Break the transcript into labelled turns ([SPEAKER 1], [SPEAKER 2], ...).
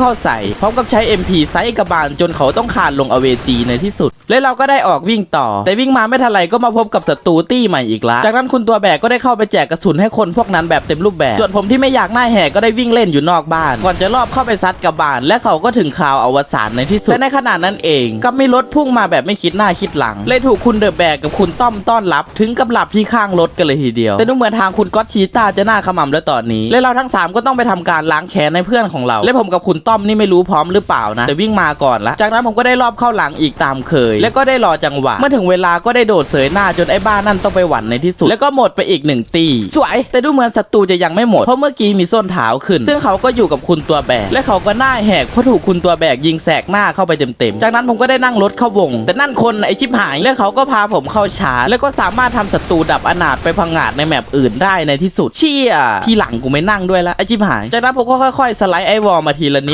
[SPEAKER 1] เข้าใส่พร้อมกับใช้ MP ไซส์กระบาลจนเขาต้องคานลงอเวจีในที่สุด และเราก็ได้ออกวิ่งต่อ แต่วิ่งมาไม่ทันไรก็มาพบกับศัตรูตี้ใหม่อีกละจากนั้นคุณตัวแบกก็ได้เข้าไปแจกกระสุนให้คนพวกนั้นแบบเต็มรูปแบบ ส่วนผมที่ไม่อยากหน้าแหกก็ได้วิ่งเล่นอยู่นอกบ้าน ก่อนจะรอบเข้าไปซัดกับบานและเขาก็ถึงข่าวอวสานในที่สุดและในขณะนั้นเองก็มีรถพุ่งมาแบบไม่คิดหน้าคิดหลังเลยถูกคุณเดอะแบกกับคุณต้อมต้อนรับ ถึงกับหลับที่ข้างรถกันเลยทีเดียวแต่ดูเหมือนทางคุณก๊อตชีตาจะหน้าขมำแล้วตอนนี้และเราทั้งสามก็ต้องไปทำการล้างแค้นในเพื่อนของเรา และผมกับคุณต้อมนี่ไม่รู้พร้อมหรือเปล่านะแต่วิ่งมาก่อนละจากนั้นผมก็ได้รอบเข้าหลังอีกตามเคย และก็ได้รอจังหวะเมื่อถึงเวลาก็ได้โดดเสยหน้าจนไอ้บ้านั่นต้องไปหวันในที่สุด แล้วก็หมดไปอีกหนึ่งตีสวย แต่ดูเหมือนศัตรูจะยังไม่หมดเพราะเมื่อกี้มีส้นเท้าขึ้น ซึ่งเขาก็อยู่กับคุณตัวแบกและเขาก็หน้าแหกเพราะถูกคุณตัวแบกยิงแสกหน้าเข้าไปเต็มๆจากนั้นผมก็ได้นั่งรถเข้าวง แต่นั่นคนไอชิบหายและเขาก็พาผมเข้าชาร์จแล้วก็สามารถทำศัตรูดับอนาถไปพังงาดในแมปอื่นได้ในที่สุดเชี่ยทีหลังกูไม่นั่งด้วยละไอชิบหายจากนั้นผมก็ค่อยๆสไลด์ไอวอลมาทีละนิด